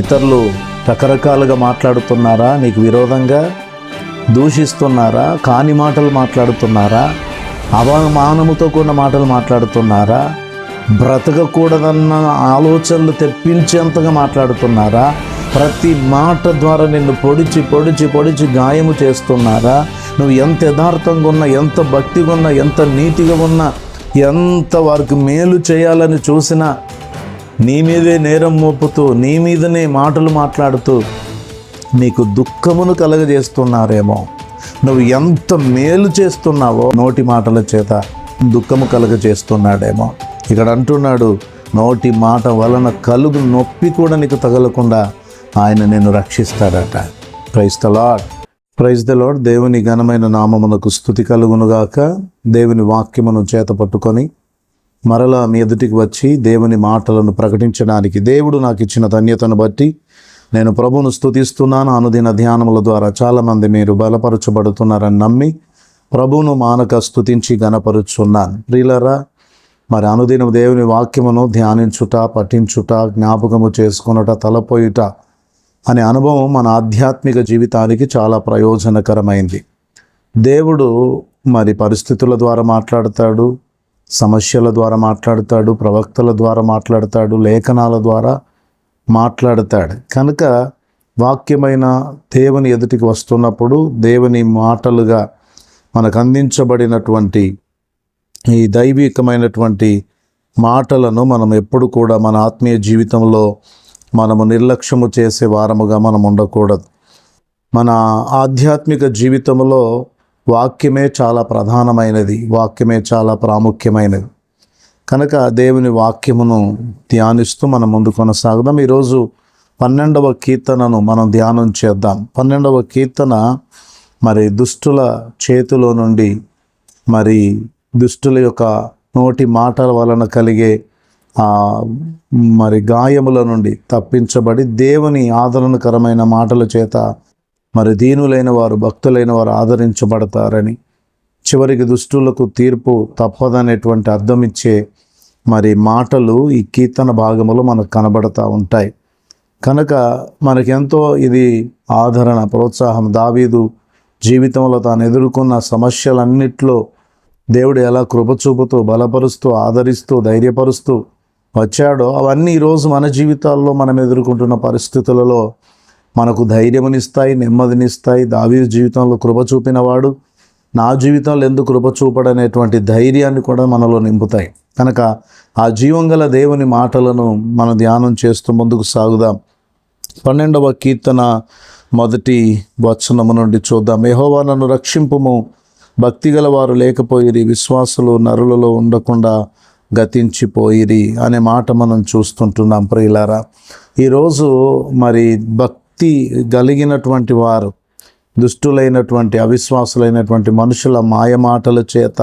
ఇతరులు రకరకాలుగా మాట్లాడుతున్నారా? నీకు విరోధంగా దూషిస్తున్నారా? కాని మాటలు మాట్లాడుతున్నారా? అవమానముతో కూడిన మాటలు మాట్లాడుతున్నారా? బ్రతకకూడదన్న ఆలోచనలు తెప్పించేంతగా మాట్లాడుతున్నారా? ప్రతి మాట ద్వారా నిన్ను పొడిచి పొడిచి పొడిచి గాయము చేస్తున్నారా? నువ్వు ఎంత యథార్థంగా ఉన్నా ఎంత భక్తిగా ఉన్నా ఎంత నీతిగా ఉన్నా ఎంత వారికి మేలు చేయాలని చూసినా నీ మీదే నేరం మోపుతూ నీ మీదనే మాటలు మాట్లాడుతూ నీకు దుఃఖమును కలగజేస్తున్నారేమో. నువ్వు ఎంత మేలు చేస్తున్నావో నోటి మాటల చేత దుఃఖము కలగజేస్తున్నాడేమో. ఇక్కడ అంటున్నాడు నోటి మాట వలన కలుగు నొప్పి కూడా నీకు తగలకుండా ఆయన నేను రక్షిస్తాడట. Praise the Lord praise the Lord దేవుని ఘనమైన నామమునకు స్థుతి కలుగునుగాక దేవుని వాక్యమును చేత పట్టుకొని మరలా మీ ఎదుటికి వచ్చి దేవుని మాటలను ప్రకటించడానికి దేవుడు నాకు ఇచ్చిన ధన్యతను బట్టి నేను ప్రభును స్థుతిస్తున్నాను అనుదిన ధ్యానముల ద్వారా చాలామంది మీరు బలపరచబడుతున్నారని నమ్మి ప్రభువును మానక స్థుతించి గనపరుచున్నాను ప్రియులరా మరి అనుదిన దేవుని వాక్యమును ధ్యానించుట పఠించుట జ్ఞాపకము చేసుకునుట తలపోయుట అనే అనుభవం మన ఆధ్యాత్మిక జీవితానికి చాలా ప్రయోజనకరమైంది. దేవుడు మరి పరిస్థితుల ద్వారా మాట్లాడతాడు సమస్యల ద్వారా మాట్లాడతాడు ప్రవక్తల ద్వారా మాట్లాడతాడు లేఖనాల ద్వారా మాట్లాడతాడు. కనుక వాక్యమైన దేవుని ఎదుటికి వస్తున్నప్పుడు దేవుని మాటలుగా మనకు అందించబడినటువంటి ఈ దైవికమైనటువంటి మాటలను మనం ఎప్పుడు కూడా మన ఆత్మీయ జీవితంలో మనము నిర్లక్ష్యము చేసే వారముగా మనం ఉండకూడదు. మన ఆధ్యాత్మిక జీవితంలో వాక్యమే చాలా ప్రధానమైనది వాక్యమే చాలా ప్రాముఖ్యమైనది. కనుక దేవుని వాక్యమును ధ్యానిస్తూ మనం ముందు కొనసాగుదాం. ఈరోజు పన్నెండవ కీర్తనను మనం ధ్యానం చేద్దాం. పన్నెండవ కీర్తన మరి దుష్టుల చేతిలో నుండి మరి దుష్టుల యొక్క నోటి మాటల వలన కలిగే మరి గాయముల నుండి తప్పించబడి దేవుని ఆదరణకరమైన మాటల చేత మరి దీనులైన వారు భక్తులైన వారు ఆదరించబడతారని చివరికి దుష్టులకు తీర్పు తప్పదనేటువంటి అర్థం ఇచ్చే మరి మాటలు ఈ కీర్తన భాగములో మనకు కనబడతా ఉంటాయి. కనుక మనకెంతో ఇది ఆదరణ ప్రోత్సాహం. దావీదు జీవితంలో తాను ఎదుర్కొన్న సమస్యలన్నిట్లో దేవుడు ఎలా కృపచూపుతూ బలపరుస్తూ ఆదరిస్తూ ధైర్యపరుస్తూ వచ్చాడో అవన్నీ ఈరోజు మన జీవితాల్లో మనం ఎదుర్కొంటున్న పరిస్థితులలో మనకు ధైర్యమునిస్తాయి నెమ్మదినిస్తాయి. దావీ జీవితంలో కృప చూపినవాడు నా జీవితంలో ఎందుకు కృప చూపడనేటువంటి ధైర్యాన్ని కూడా మనలో నింపుతాయి. కనుక ఆ జీవం గల దేవుని మాటలను మనం ధ్యానం చేస్తూ ముందుకు సాగుదాం. పన్నెండవ కీర్తన మొదటి వచనము నుండి చూద్దాం. యెహోవా నన్ను రక్షింపుము. భక్తిగల వారు లేకపోయిరి విశ్వాసులు నరులలో ఉండకుండా గతించిపోయిరి అనే మాట మనం చూస్తుంటున్నాం ప్రియులారా. ఈరోజు మరి భక్ భక్తి కలిగినటువంటి వారు దుష్టులైనటువంటి అవిశ్వాసులైనటువంటి మనుషుల మాయమాటల చేత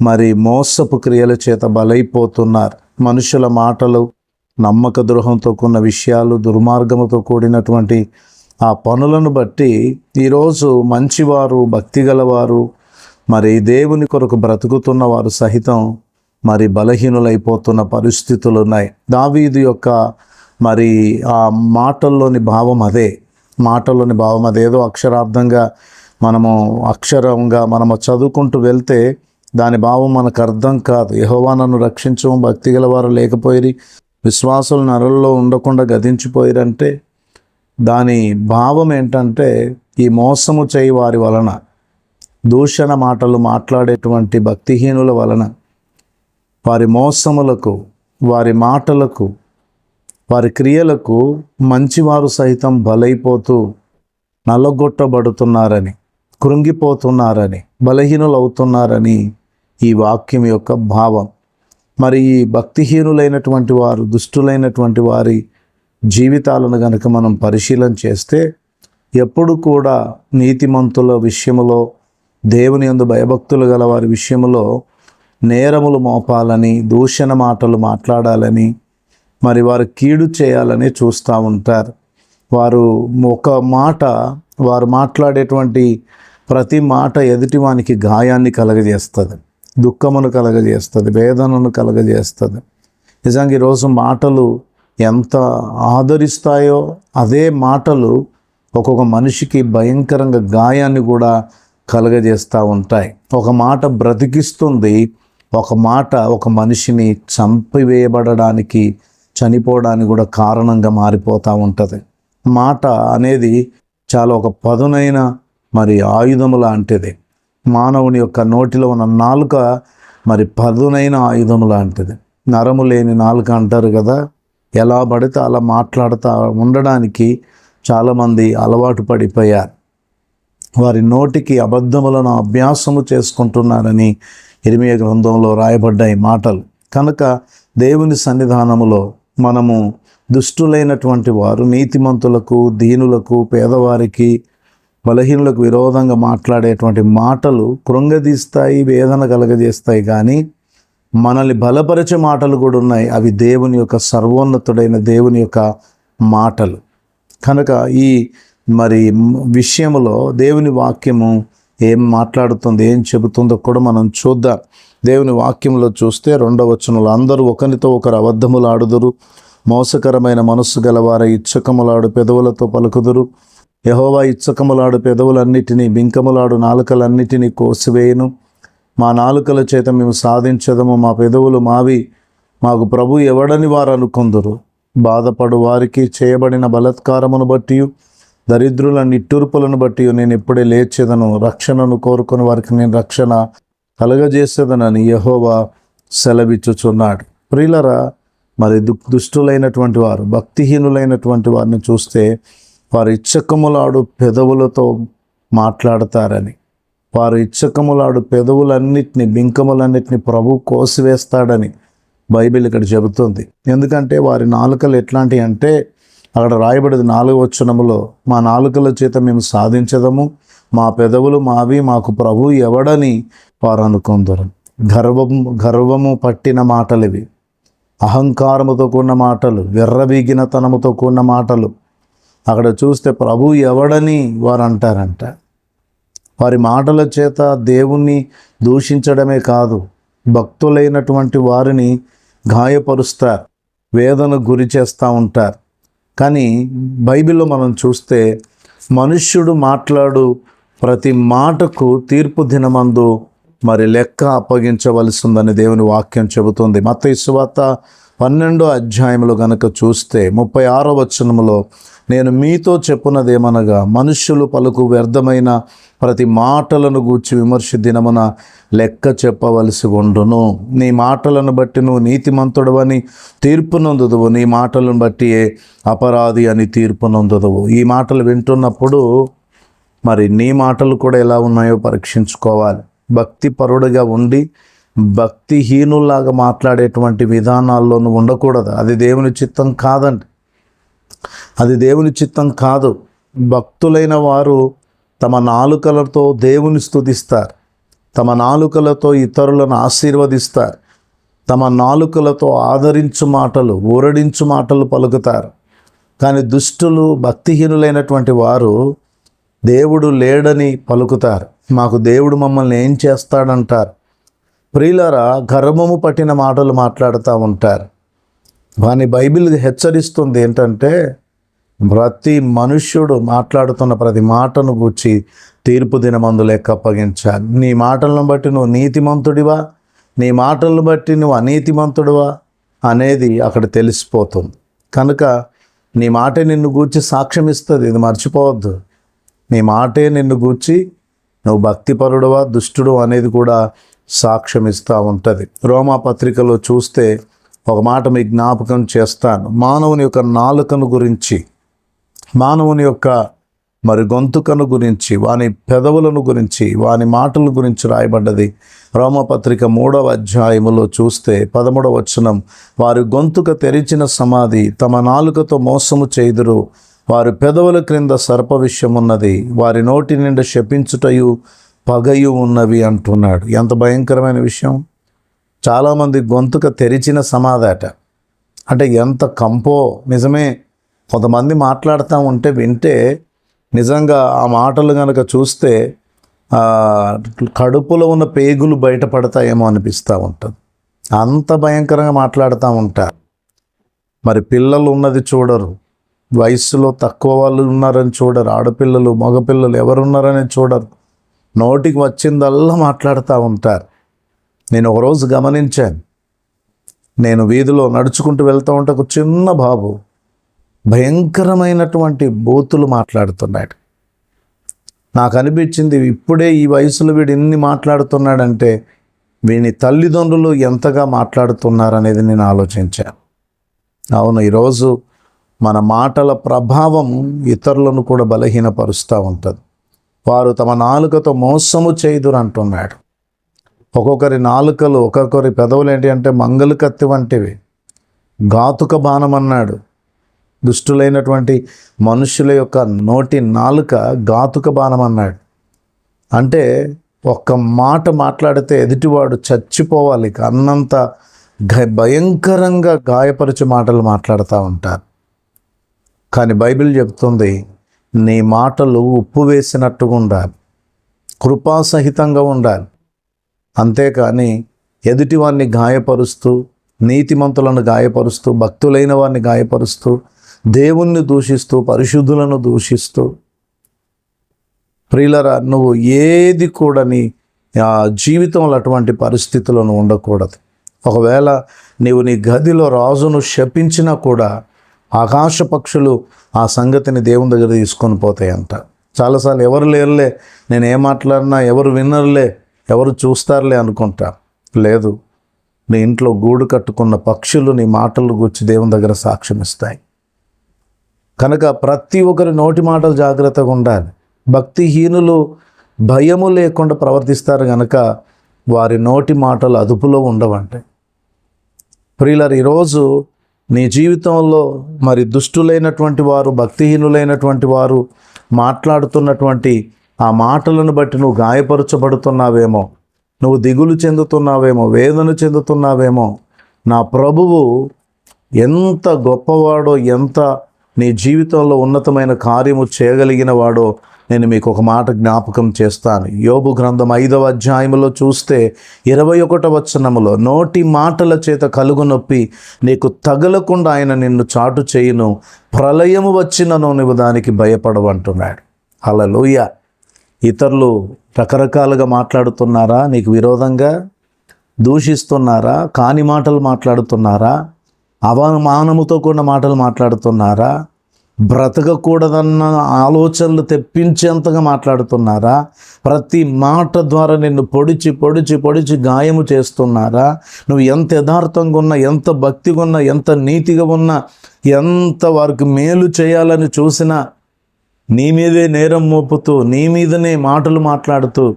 మరి మోసపు క్రియల చేత బలైపోతున్నారు. మనుషుల మాటలు నమ్మక ద్రోహంతో కూడిన విషయాలు దుర్మార్గముతో కూడినటువంటి ఆ పనులను బట్టి ఈరోజు మంచివారు భక్తి గలవారు మరి దేవుని కొరకు బ్రతుకుతున్న వారు సహితం మరి బలహీనులైపోతున్న పరిస్థితులు ఉన్నాయి. దావీదు యొక్క మరి ఆ మాటల్లోని భావం అదే. మాటల్లోని భావం అదేదో అక్షరార్థంగా మనము అక్షరంగా మనము చదువుకుంటూ వెళ్తే దాని భావం మనకు అర్థం కాదు. యెహోవా నన్ను రక్షించము భక్తి గలవారు లేకపోయి విశ్వాసులు నరల్లో ఉండకుండా గతించిపోయిరంటే దాని భావం ఏంటంటే ఈ మోసము చేయి వారి వలన దూషణ మాటలు మాట్లాడేటువంటి భక్తిహీనుల వలన వారి మోసములకు వారి మాటలకు వారి క్రియలకు మంచివారు సైతం బలైపోతూ నల్లగొట్టబడుతున్నారని కృంగిపోతున్నారని బలహీనులు అవుతున్నారని ఈ వాక్యం యొక్క భావం. మరి ఈ భక్తిహీనులైనటువంటి వారు దుష్టులైనటువంటి వారి జీవితాలను గనక మనం పరిశీలన చేస్తే ఎప్పుడు కూడా నీతిమంతుల విషయములో దేవుని యందు భయభక్తులు గల వారి విషయంలో నేరములు మోపాలని దూషణ మాటలు మాట్లాడాలని మరి వారు కీడు చేయాలని చూస్తూ ఉంటారు. వారు ఒక మాట వారు మాట్లాడేటువంటి ప్రతి మాట ఎదుటివానికి గాయాన్ని కలగజేస్తుంది. దుఃఖమును కలగజేస్తుంది వేదనను కలగజేస్తుంది. నిజంగా ఈరోజు మాటలు ఎంత ఆదరిస్తాయో అదే మాటలు ఒక్కొక్క మనిషికి భయంకరంగా గాయాన్ని కూడా కలగజేస్తూ ఉంటాయి. ఒక మాట బ్రతికిస్తుంది ఒక మాట ఒక మనిషిని చంపివేయబడడానికి చనిపోవడానికి కూడా కారణంగా మారిపోతూ ఉంటుంది. మాట అనేది చాలా ఒక పదునైన మరి ఆయుధము లాంటిది. మానవుని యొక్క నోటిలో ఉన్న నాలుక మరి పదునైన ఆయుధము లాంటిది. నరము లేని నాలుక అంటారు కదా ఎలా పడితే అలా మాట్లాడుతూ ఉండడానికి చాలామంది అలవాటు పడిపోయారు. వారి నోటికి అబద్ధములను అభ్యాసము చేసుకుంటున్నారని ఇరిమియ గ్రంథంలో రాయబడ్డాయి మాటలు. కనుక దేవుని సన్నిధానములో మనము దుష్టులైనటువంటి వారు నీతిమంతులకు దీనులకు పేదవారికి బలహీనులకు విరోధంగా మాట్లాడేటువంటి మాటలు కృంగదీస్తాయి వేదన కలగజేస్తాయి. కానీ మనల్ని బలపరిచే మాటలు కూడా ఉన్నాయి. అవి దేవుని యొక్క సర్వోన్నతుడైన దేవుని యొక్క మాటలు. కనుక ఈ మరి విషయంలో దేవుని వాక్యము ఏం మాట్లాడుతుంది ఏం చెబుతుందో కూడా మనం చూద్దాం. దేవుని వాక్యంలో చూస్తే రెండవ వచనంలో అందరూ ఒకరితో ఒకరు అబద్ధములాడుదురు మోసకరమైన మనస్సు గలవారై ఇచ్చకములాడు పెదవులతో పలుకుదురు. యహోవా ఇచ్చకములాడు పెదవులన్నిటినీ బింకములాడు నాలుకలన్నిటినీ కోసివేయను. మా నాలుకల చేత మేము సాధించదము మా పెదవులు మావి. మాకు ప్రభు ఎవడని వారు అనుకుందరు. బాధపడు వారికి చేయబడిన బలత్కారమును బట్టి దరిద్రుల నిట్టూర్పులను బట్టి నేను ఇప్పుడే లేచేదను. రక్షణను కోరుకుని వారికి నేను రక్షణ కలగజేసేదనని యహోవా సెలవిచ్చుచున్నాడు. ప్రియులరా మరి దు దుష్టులైనటువంటి వారు భక్తిహీనులైనటువంటి వారిని చూస్తే వారు ఇచ్చకములాడు పెదవులతో మాట్లాడతారని వారు ఇచ్చకములాడు పెదవులన్నిటిని బింకములన్నిటిని ప్రభు కోసివేస్తాడని బైబిల్ ఇక్కడ చెబుతుంది. ఎందుకంటే వారి నాలుకలు ఎట్లాంటివి అంటే అక్కడ రాయబడేది నాలుగు వచ్చనములో మా నాలుకల చేత మేము సాధించదము మా పెదవులు మావి మాకు ప్రభు ఎవడని వారు అనుకుందరు గర్వము గర్వము పట్టిన మాటలు ఇవి అహంకారముతో కూడిన మాటలు విర్రవీగినతనముతో కూడిన మాటలు. అక్కడ చూస్తే ప్రభు ఎవడని వారు అంటారంట వారి మాటల చేత దేవుణ్ణి దూషించడమే కాదు భక్తులైనటువంటి వారిని గాయపరుస్తారు వేదనకు గురి చేస్తూ ఉంటారు. కానీ బైబిల్లో మనం చూస్తే మనుష్యుడు మాట్లాడు ప్రతి మాటకు తీర్పు దినమందు మరి లెక్క అప్పగించవలసి ఉందని దేవుని వాక్యం చెబుతుంది. మత ఇసువాత పన్నెండో అధ్యాయంలో గనక చూస్తే ముప్పై ఆరో వచనములో నేను మీతో చెప్పున్నదేమనగా మనుష్యులు పలుకు వ్యర్థమైన ప్రతి మాటలను గూర్చి విమర్శ దినమున లెక్క చెప్పవలసి ఉండును. నీ మాటలను బట్టి నువ్వు నీతిమంతుడవని తీర్పు నొందుదువు నీ మాటలను బట్టి అపరాధి అని తీర్పు నొందుదువు ఈ మాటలు వింటున్నప్పుడు మరి నీ మాటలు కూడా ఎలా ఉన్నాయో పరీక్షించుకోవాలి. భక్తి పరుడుగా ఉండి భక్తిహీనులాగా మాట్లాడేటువంటి విధానాల్లోనూ ఉండకూడదు. అది దేవుని చిత్తం కాదండి. అది దేవుని చిత్తం కాదు. భక్తులైన వారు తమ నాలుకలతో దేవుని స్తుతిస్తారు తమ నాలుకలతో ఇతరులను ఆశీర్వదిస్తారు. తమ నాలుకలతో ఆదరించు మాటలు ఊరడించు మాటలు పలుకుతారు. కానీ దుష్టులు భక్తిహీనులైనటువంటి వారు దేవుడు లేడని పలుకుతారు. మాకు దేవుడు మమ్మల్ని ఏం చేస్తాడంటారు? ప్రియులరా గర్వము పట్టిన మాటలు మాట్లాడుతూ ఉంటారు. వాని బైబిల్ హెచ్చరిస్తుంది ఏంటంటే ప్రతి మనుష్యుడు మాట్లాడుతున్న ప్రతి మాటను గూర్చి తీర్పు దినమందు లెక్క అప్పగించాలి. నీ మాటలను బట్టి నువ్వు నీతిమంతుడివా? నీ మాటలను బట్టి నువ్వు అనీతిమంతుడివా? అనేది అక్కడ తెలిసిపోతుంది. కనుక నీ మాట నిన్ను గూర్చి సాక్ష్యం ఇస్తుంది ఇది మర్చిపోవద్దు. నీ మాటే నిన్ను గూర్చి నువ్వు భక్తిపరుడవా దుష్టుడు అనేది కూడా సాక్ష్యం ఇస్తూ ఉంటుంది. రోమా పత్రికలో చూస్తే ఒక మాట మీ జ్ఞాపకం చేస్తాను. మానవుని యొక్క నాలుకను గురించి మానవుని యొక్క మరి గొంతుకను గురించి వాని పెదవులను గురించి వాని మాటల గురించి రాయబడ్డది. రోమపత్రిక మూడవ అధ్యాయములో చూస్తే పదమూడవ వచనం వారి గొంతుక తెరిచిన సమాధి తమ నాలుకతో మోసము చేదురు వారి పెదవుల క్రింద సర్ప విషయం ఉన్నది వారి నోటి నిండా శపించుటయు పగయు ఉన్నవి అంటున్నాడు. ఎంత భయంకరమైన విషయం? చాలామంది గొంతుక తెరిచిన సమాధట. అంటే ఎంత కంపో? నిజమే కొంతమంది మాట్లాడుతూ ఉంటే వింటే నిజంగా ఆ మాటలు కనుక చూస్తే కడుపులో ఉన్న పేగులు బయటపడతాయేమో అనిపిస్తూ ఉంటుంది. అంత భయంకరంగా మాట్లాడుతూ ఉంటారు. మరి పిల్లలు ఉన్నది చూడరు. వయసులో తక్కువ వాళ్ళు ఉన్నారని చూడరు ఆడపిల్లలు మగపిల్లలు ఎవరున్నారని చూడరు. నోటికి వచ్చిందల్లా మాట్లాడుతూ ఉంటారు. నేను ఒకరోజు గమనించాను. నేను వీధిలో నడుచుకుంటూ వెళ్తూ ఉంటే ఒక చిన్న బాబు భయంకరమైనటువంటి బూతులు మాట్లాడుతున్నాడు. నాకు అనిపించింది ఇప్పుడే ఈ వయసులో వీడు ఎన్ని మాట్లాడుతున్నాడంటే వీని తల్లిదండ్రులు ఎంతగా మాట్లాడుతున్నారనేది నేను ఆలోచించాను. అవును ఈరోజు మన మాటల ప్రభావం ఇతరులను కూడా బలహీనపరుస్తూ ఉంటుంది. వారు తమ నాలుకతో మోసము చేయుదురు అంటున్నాడు. ఒక్కొక్కరి నాలుకలు ఒక్కొక్కరి పెదవులు ఏంటి అంటే మంగళ కత్తి వంటివి. ఘాతుక బాణం అన్నాడు. దుష్టులైనటువంటి మనుషుల యొక్క నోటి నాలుక ఘాతుక బాణం అన్నాడు. అంటే ఒక్క మాట మాట్లాడితే ఎదుటివాడు చచ్చిపోవాలి అన్నంత గ భయంకరంగా గాయపరిచే మాటలు మాట్లాడుతూ ఉంటారు. కానీ బైబిల్ చెప్తుంది నీ మాటలు ఉప్పు వేసినట్టుగా ఉండాలి కృపాసహితంగా ఉండాలి. అంతేకాని ఎదుటివాన్ని గాయపరుస్తూ నీతిమంతులను గాయపరుస్తూ భక్తులైన వారిని గాయపరుస్తూ దేవుణ్ణి దూషిస్తూ పరిశుద్ధులను దూషిస్తూ ప్రియులరా నువ్వు ఏది కూడా నీ ఆ, జీవితంలో అటువంటి పరిస్థితులను ఉండకూడదు. ఒకవేళ నీవు నీ గదిలో రాజును శపించినా కూడా ఆకాశ పక్షులు ఆ సంగతిని దేవుని దగ్గర తీసుకొని పోతాయంట. చాలాసార్లు ఎవరు లేరులే నేను ఏం మాట్లాడినా ఎవరు వినరులే ఎవరు చూస్తారులే అనుకుంటా. లేదు నీ ఇంట్లో గూడు కట్టుకున్న పక్షులు నీ మాటలు గుచ్చి దేవుని దగ్గర సాక్ష్యం ఇస్తాయి. కనుక ప్రతి ఒక్కరి నోటి మాటలు జాగ్రత్తగా ఉండాలి. భక్తిహీనులు భయము లేకుండా ప్రవర్తిస్తారు కనుక వారి నోటి మాటలు అదుపులో ఉండవంటే ప్రియులర్ ఈరోజు నీ జీవితంలో మరి దుష్టులైనటువంటి వారు భక్తిహీనులైనటువంటి వారు మాట్లాడుతున్నటువంటి ఆ మాటలను బట్టి నువ్వు గాయపరచబడుతున్నావేమో నువ్వు దిగులు చెందుతున్నావేమో వేదన చెందుతున్నావేమో నా ప్రభువు ఎంత గొప్పవాడో ఎంత నీ జీవితంలో ఉన్నతమైన కార్యము చేయగలిగిన వాడో నేను మీకు ఒక మాట జ్ఞాపకం చేస్తాను. యోబు గ్రంథం ఐదవ అధ్యాయములో చూస్తే ఇరవై ఒకట వచనములో నోటి మాటల చేత కలుగు నొప్పి నీకు తగలకుండా ఆయన నిన్ను చాటు చేయును. ప్రళయము వచ్చినను నువ్వు దానికి భయపడవంటున్నాడు హల్లెలూయా! ఇతరులు రకరకాలుగా మాట్లాడుతున్నారా? నీకు విరోధంగా? దూషిస్తున్నారా? కాని మాటలు మాట్లాడుతున్నారా? అవమానముతో కూడిన మాటలు మాట్లాడుతున్నారా? బ్రతకకూడదన్న ఆలోచనలు తెప్పించేంతగా మాట్లాడుతున్నారా? ప్రతి మాట ద్వారా నిన్ను పొడిచి పొడిచి పొడిచి గాయము చేస్తున్నారా? నువ్వు ఎంత యథార్థంగా ఉన్నా ఎంత భక్తిగా ఉన్నా ఎంత నీతిగా ఉన్నా ఎంత వారికి మేలు చేయాలని చూసినా నీ మీదే నేరం మోపుతూ నీ మీదనే మాటలు మాట్లాడుతూ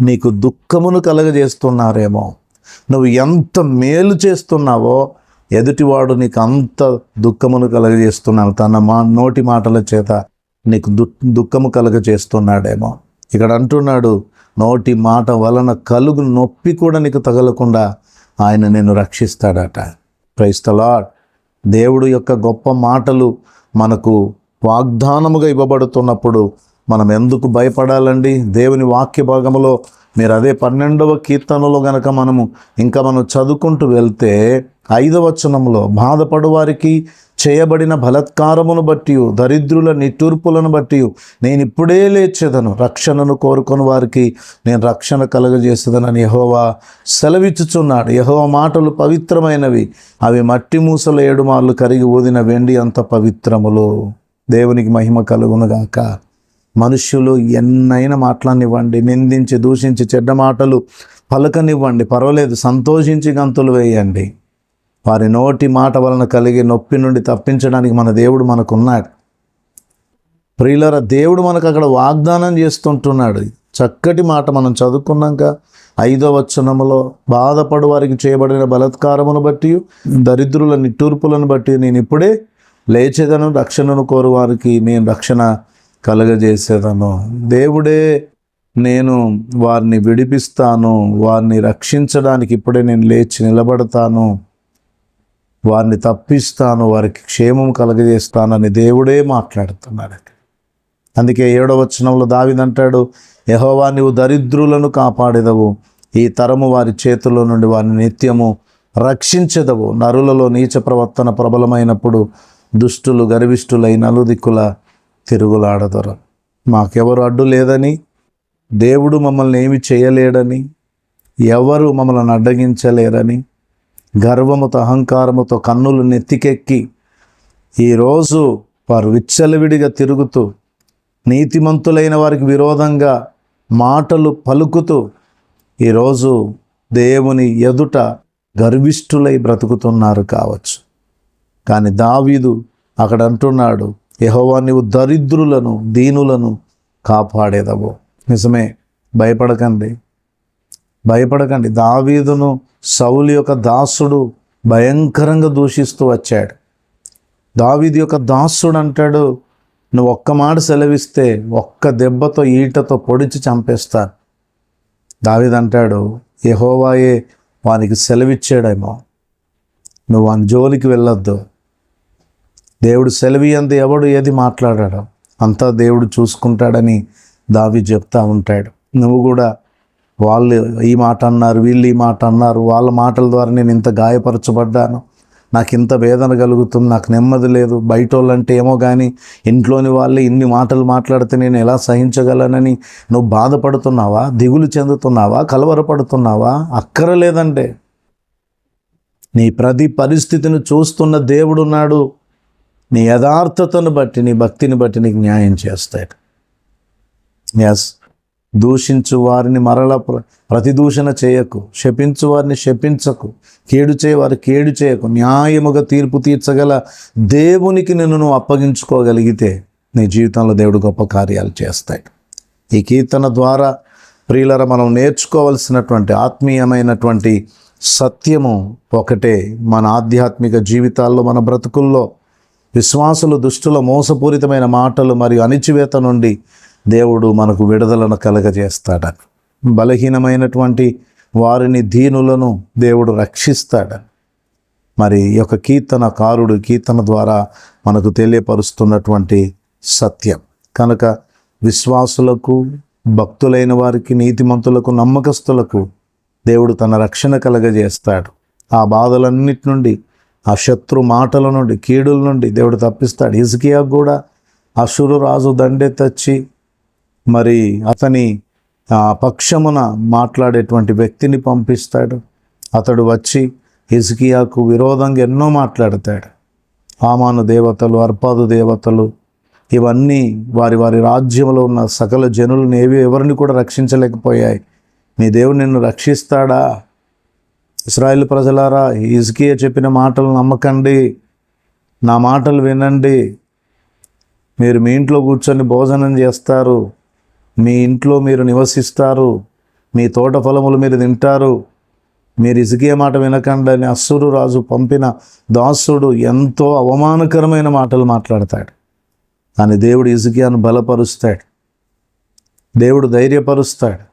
నీకు దుఃఖమును కలగజేస్తున్నారేమో. నువ్వు ఎంత మేలు చేస్తున్నావో ఎదుటివాడు నీకు అంత దుఃఖమును కలగజేస్తున్నాడు తన మా నోటి మాటల చేత నీకు దు దుఃఖము కలగజేస్తున్నాడేమో. ఇక్కడ అంటున్నాడు నోటి మాట వలన కలుగు నొప్పి కూడా నీకు తగలకుండా ఆయన నేను రక్షిస్తాడట. క్రైస్తలాడ్ దేవుడు యొక్క గొప్ప మాటలు మనకు వాగ్దానముగా ఇవ్వబడుతున్నప్పుడు మనం ఎందుకు భయపడాలండి? దేవుని వాక్య భాగంలో మీరు అదే పన్నెండవ కీర్తనలో గనక మనము ఇంకా మనం చదువుకుంటూ వెళ్తే ఐదవ వచనంలో బాధపడు వారికి చేయబడిన బలత్కారమును బట్టి దరిద్రుల నిట్టూర్పులను బట్టి నేను ఇప్పుడే లేచేదను. రక్షణను కోరుకొని వారికి నేను రక్షణ కలగజేసేదనని యహోవా సెలవిచ్చుచున్నాడు. యహోవ మాటలు పవిత్రమైనవి అవి మట్టి మూసల ఏడుమార్లు కరిగి ఊదిన వెండి అంత పవిత్రములు. దేవునికి మహిమ కలుగునుగాక మనుష్యులు ఎన్నైనా మాట్లాడినివ్వండి నిందించి దూషించి చెడ్డ మాటలు పలకనివ్వండి పర్వాలేదు సంతోషించి గంతులు వేయండి. వారి నోటి మాట వలన కలిగే నొప్పి నుండి తప్పించడానికి మన దేవుడు మనకున్నాడు. ప్రియులర దేవుడు మనకు అక్కడ వాగ్దానం చేస్తుంటున్నాడు. చక్కటి మాట మనం చదువుకున్నాక ఐదో వచనములో బాధపడు వారికి చేయబడిన బలత్కారమును బట్టి దరిద్రుల నిట్టూర్పులను బట్టి నేను ఇప్పుడే లేచేదను రక్షణను కోరు వారికి నేను రక్షణ కలగజేసేదను. దేవుడే నేను వారిని విడిపిస్తాను వారిని రక్షించడానికి ఇప్పుడే నేను లేచి నిలబడతాను. వారిని తప్పిస్తాను వారికి క్షేమం కలగజేస్తానని దేవుడే మాట్లాడుతున్నాడు అందుకే ఏడవ వచనంలో దావిదంటాడు యహోవా నీవు దరిద్రులను కాపాడేదవు. ఈ తరము వారి చేతుల్లో నుండి వారిని నిత్యము రక్షించదవు. నరులలో నీచ ప్రవర్తన ప్రబలమైనప్పుడు దుష్టులు గర్విష్ఠులై నలుదిక్కుల తిరుగులాడదరు. మాకెవరు అడ్డు లేదని దేవుడు మమ్మల్ని ఏమి చేయలేడని ఎవరు మమ్మల్ని అడ్డగించలేరని గర్వముతో అహంకారముతో కన్నులు నెత్తికెక్కి ఈరోజు వారు విచ్చలవిడిగా తిరుగుతూ నీతిమంతులైన వారికి విరోధంగా మాటలు పలుకుతూ ఈరోజు దేవుని ఎదుట గర్విష్ఠులై బ్రతుకుతున్నారు కావచ్చు. కానీ దావీదు అక్కడ అంటున్నాడు యహోవా నీవు దరిద్రులను దీనులను కాపాడేదవో. నిజమే భయపడకండి. భయపడకండి. దావీదును సౌలు యొక్క దాసుడు భయంకరంగా దూషిస్తూ వచ్చాడు. దావీదు యొక్క దాసుడు అంటాడు నువ్వు ఒక్క మాట సెలవిస్తే ఒక్క దెబ్బతో ఈటతో పొడిచి చంపేస్తాను. దావీదు అంటాడు యెహోవాయే వానికి సెలవిచ్చాడేమో. నువ్వు వాని జోలికి వెళ్ళొద్దు. దేవుడు సెలవియంది ఎవడు ఏది మాట్లాడాడు అంతా దేవుడు చూసుకుంటాడని దావి చెప్తా ఉంటాడు. నువ్వు కూడా వాళ్ళు ఈ మాట అన్నారు వీళ్ళు ఈ మాట అన్నారు వాళ్ళ మాటల ద్వారా నేను ఇంత గాయపరచబడ్డాను. నాకు ఇంత వేదన కలుగుతుంది నాకు నెమ్మది లేదు. బయట వాళ్ళంటే ఏమో కానీ ఇంట్లోని వాళ్ళే ఇన్ని మాటలు మాట్లాడితే నేను ఎలా సహించగలనని నువ్వు బాధపడుతున్నావా? దిగులు చెందుతున్నావా? కలవరపడుతున్నావా? అక్కరలేదంటే. నీ ప్రతి పరిస్థితిని చూస్తున్న దేవుడున్నాడు. నీ యథార్థతను బట్టి నీ భక్తిని బట్టి నీకు న్యాయం చేస్తాడు. ఎస్ దూషించు వారిని మరల ప్ర- ప్రతిదూషణ చేయకు. శపించు వారిని శపించకు. కేడు చేయవారు కేడు చేయకు. న్యాయముగా తీర్పు తీర్చగల దేవునికి నిన్ను నువ్వు అప్పగించుకోగలిగితే నీ జీవితంలో దేవుడు గొప్ప కార్యాలు చేస్తాడు. ఈ కీర్తన ద్వారా ప్రియులర మనం నేర్చుకోవలసినటువంటి ఆత్మీయమైనటువంటి సత్యము ఒకటే. మన ఆధ్యాత్మిక జీవితాల్లో మన బ్రతుకుల్లో విశ్వాసులు దుష్టుల మోసపూరితమైన మాటలు మరియు అణిచివేత నుండి దేవుడు మనకు విడుదలను కలగజేస్తాడని బలహీనమైనటువంటి వారిని దీనులను దేవుడు రక్షిస్తాడని మరి ఈ యొక్క కీర్తనకారుడు కీర్తన ద్వారా మనకు తెలియపరుస్తున్నటువంటి సత్యం. కనుక విశ్వాసులకు భక్తులైన వారికి నీతిమంతులకు నమ్మకస్తులకు దేవుడు తన రక్షణ కలగజేస్తాడు. ఆ బాధలన్నిటి నుండి ఆ శత్రు మాటల నుండి కీడుల నుండి దేవుడు తప్పిస్తాడు. హిజ్కియాకు కూడా అసురు రాజు దండెత్తచ్చి మరి అతని ఆ పక్షమున మాట్లాడేటువంటి వ్యక్తిని పంపిస్తాడు. అతడు వచ్చి హిజ్కియాకు విరోధంగా ఎన్నో మాట్లాడతాడు. ఆమాను దేవతలు అర్పాదు దేవతలు ఇవన్నీ వారి వారి రాజ్యంలో ఉన్న సకల జనులను ఏవి ఎవరిని కూడా రక్షించలేకపోయాయి. నీ దేవుడు నిన్ను రక్షిస్తాడా? ఇస్రాయేల్ ప్రజలారా హిజ్కియా చెప్పిన మాటలు నమ్మకండి. నా మాటలు వినండి. మీరు మీ ఇంట్లో కూర్చొని భోజనం చేస్తారు. మీ ఇంట్లో మీరు నివసిస్తారు. మీ తోట ఫలములు మీరు తింటారు. మీరు ఇసుకే మాట వినకండి అని అస్సురు రాజు పంపిన దాసుడు ఎంతో అవమానకరమైన మాటలు మాట్లాడతాడు. కానీ దేవుడు ఇసుకియాను బలపరుస్తాడు. దేవుడు ధైర్యపరుస్తాడు.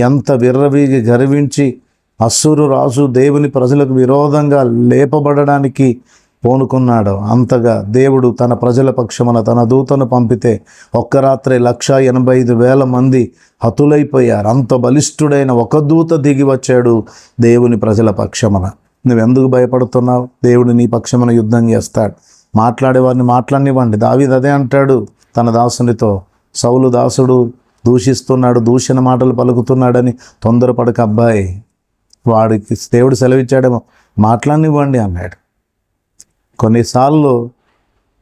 ఎంత విర్రవీగి గర్వించి అస్సురు రాజు దేవుని ప్రజలకు విరోధంగా లేపబడడానికి పూనుకున్నాడు. అంతగా దేవుడు తన ప్రజల పక్షమున తన దూతను పంపితే ఒక్క రాత్రి లక్ష ఎనభై ఐదు వేల మంది హతులైపోయారు. అంత బలిష్ఠుడైన ఒక దూత దిగి వచ్చాడు దేవుని ప్రజల పక్షమున. నువ్వెందుకు భయపడుతున్నావు? దేవుడు నీ పక్షమున యుద్ధం చేస్తాడు. మాట్లాడేవారిని మాట్లాడినివ్వండి. దావిది అదే అంటాడు తన దాసునితో. సౌలు దాసుడు దూషిస్తున్నాడు దూషణ మాటలు పలుకుతున్నాడని తొందరపడక అబ్బాయి. వాడికి దేవుడు సెలవిచ్చాడేమో మాట్లాడినివ్వండి అన్నాడు. కొన్నిసార్లు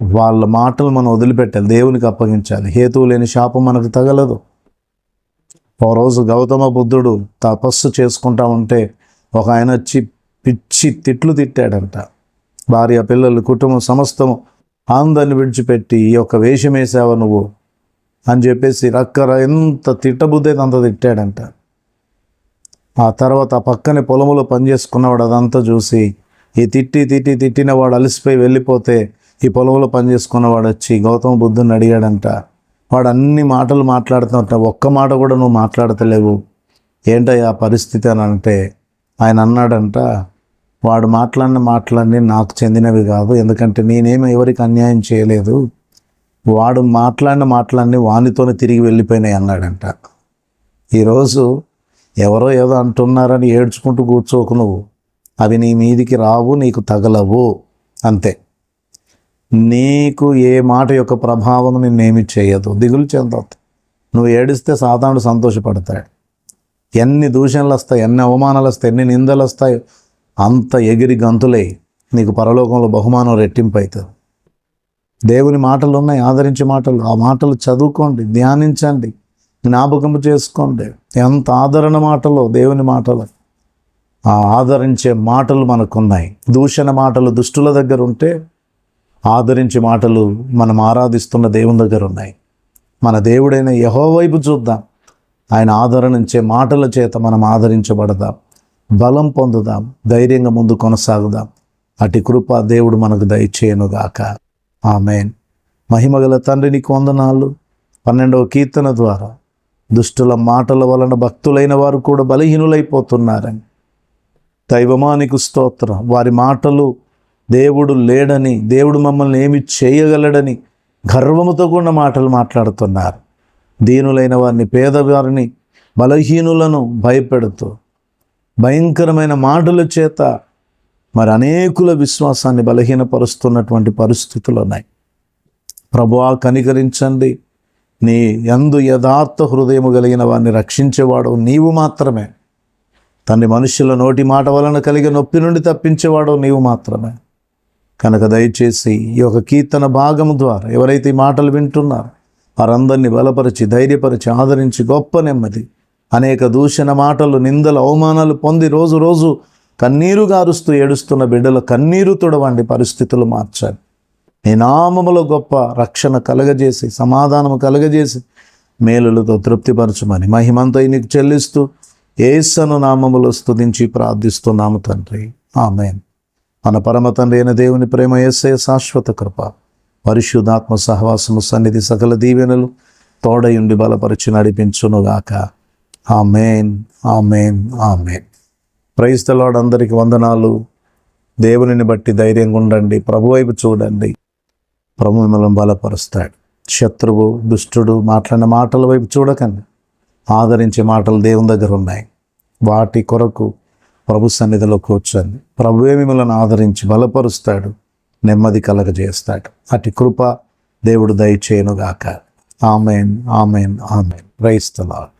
వాళ్ళ మాటలు మనం వదిలిపెట్టాలి దేవునికి అప్పగించాలి. హేతువు లేని శాపం మనకు తగలదు. ఓ రోజు గౌతమ బుద్ధుడు తపస్సు చేసుకుంటా ఉంటే ఒక ఆయన వచ్చి పిచ్చి తిట్లు తిట్టాడంట. భార్య పిల్లలు కుటుంబం సమస్తము ఆనందాన్ని విడిచిపెట్టి ఈ యొక్క వేషం వేసావా నువ్వు? అని చెప్పేసి రక్కర ఎంత తిట్టబుద్ధి అంత తిట్టాడంట. ఆ తర్వాత పక్కనే పొలములో పనిచేసుకున్నవాడు అదంతా చూసి ఈ తిట్టి తిట్టి తిట్టిన వాడు అలసిపోయి వెళ్ళిపోతే ఈ పొలంలో పనిచేసుకున్నవాడు వచ్చి గౌతమ బుద్ధుని అడిగాడంట వాడు అన్ని మాటలు మాట్లాడుతున్నట్ట ఒక్క మాట కూడా నువ్వు మాట్లాడతలేవు. ఏంటయ్యా ఆ పరిస్థితి? అని అంటే ఆయన అన్నాడంట వాడు మాట్లాడిన మాటలన్నీ నాకు చెందినవి కాదు ఎందుకంటే నేనేమి ఎవరికి అన్యాయం చేయలేదు. వాడు మాట్లాడిన మాటలన్నీ వానితోనే తిరిగి వెళ్ళిపోయినాయి అన్నాడంట. ఈరోజు ఎవరో ఏదో అంటున్నారని ఏడ్చుకుంటూ కూర్చోకు నువ్వు. అవి నీ మీదికి రావు నీకు తగలవు. అంతే. నీకు ఏ మాట యొక్క ప్రభావం నిన్నేమి చేయదు. దిగులు చెందవద్దు నువ్వు ఏడిస్తే సాతానుడు సంతోషపడతాడు. ఎన్ని దూషణలు వస్తాయి ఎన్ని అవమానాలు వస్తాయి ఎన్ని నిందలు వస్తాయి అంత ఎగిరి గంతులై నీకు పరలోకంలో బహుమానం రెట్టింపు అవుతుంది దేవుని మాటలు ఉన్నాయి ఆదరించే మాటలు. ఆ మాటలు చదువుకోండి ధ్యానించండి. జ్ఞాపకం చేసుకోండి. ఎంత ఆదరణ మాటలు దేవుని మాటలు. ఆ ఆదరించే మాటలు మనకున్నాయి. దూషణ మాటలు దుష్టుల దగ్గర ఉంటే ఆదరించే మాటలు మనం ఆరాధిస్తున్న దేవుని దగ్గర ఉన్నాయి. మన దేవుడైన యహో వైపు చూద్దాం. ఆయన ఆదరణించే మాటల చేత మనం ఆదరించబడదాం. బలం పొందుదాం. ధైర్యంగా ముందు కొనసాగుదాం. అటు కృప దేవుడు మనకు దయచేయనుగాక. ఆమెన్. మహిమగల తండ్రి నీకు వందనాలు. పన్నెండవ కీర్తన ద్వారా. దుష్టుల మాటల వలన భక్తులైన వారు కూడా బలహీనులైపోతున్నారని. దైవమానికి స్తోత్రం. వారి మాటలు దేవుడు లేడని దేవుడు మమ్మల్ని ఏమి చేయగలడని గర్వముతో కూడిన మాటలు మాట్లాడుతున్నారు. దీనులైన వారిని పేదవారిని బలహీనులను భయపెడుతూ భయంకరమైన మాటల చేత మరి అనేకుల విశ్వాసాన్ని బలహీనపరుస్తున్నటువంటి పరిస్థితులు ఉన్నాయి. ప్రభువా కనికరించండి. నీ ఎందు యథార్థ హృదయము కలిగిన వారిని రక్షించేవాడు నీవు మాత్రమే. తండ్రి మనుషుల నోటి మాట వలన కలిగే నొప్పి నుండి తప్పించేవాడు నీవు మాత్రమే. కనుక దయచేసి ఈ యొక్క కీర్తన భాగము ద్వారా ఎవరైతే ఈ మాటలు వింటున్నారో వారందరినీ బలపరిచి ధైర్యపరిచి ఆదరించి గొప్ప నెమ్మది అనేక దూషణ మాటలు నిందలు అవమానాలు పొంది రోజు రోజు కన్నీరు గారుస్తూ ఏడుస్తున్న బిడ్డల కన్నీరు తుడవండి పరిస్థితులు మార్చాలి నీ నామములో గొప్ప రక్షణ కలగజేసి సమాధానము కలగజేసి మేలులతో తృప్తిపరచమని మహిమంతో నీకు చెల్లిస్తూ ఏసను నామములో స్తుతించి ప్రార్థిస్తున్నాము తండ్రి. ఆమెన్. మన పరమ తండ్రి అయిన దేవుని ప్రేమ ఏసే శాశ్వత కృప పరిశుద్ధాత్మ సహవాసము సన్నిధి సకల దీవెనలు తోడయుండి బలపరిచి నడిపించునుగాక. Amen. Amen. Amen. Amen అందరికి వందనాలు. దేవునిని బట్టి ధైర్యంగా ఉండండి. ప్రభు వైపు చూడండి. ప్రభు మిమ్మల్ని బలపరుస్తాడు. శత్రువు దుష్టుడు మాట్లాడిన మాటల వైపు చూడకండి. ఆదరించే మాటలు దేవుని దగ్గర ఉన్నాయి. వాటి కొరకు ప్రభు సన్నిధిలో కూర్చోండి. ప్రభువే మిమ్మల్ని ఆదరించి బలపరుస్తాడు నెమ్మది కలగజేస్తాడు. అటు కృప దేవుడు దయచేయనుగాక. Amen amen amen. క్రైస్తలాడు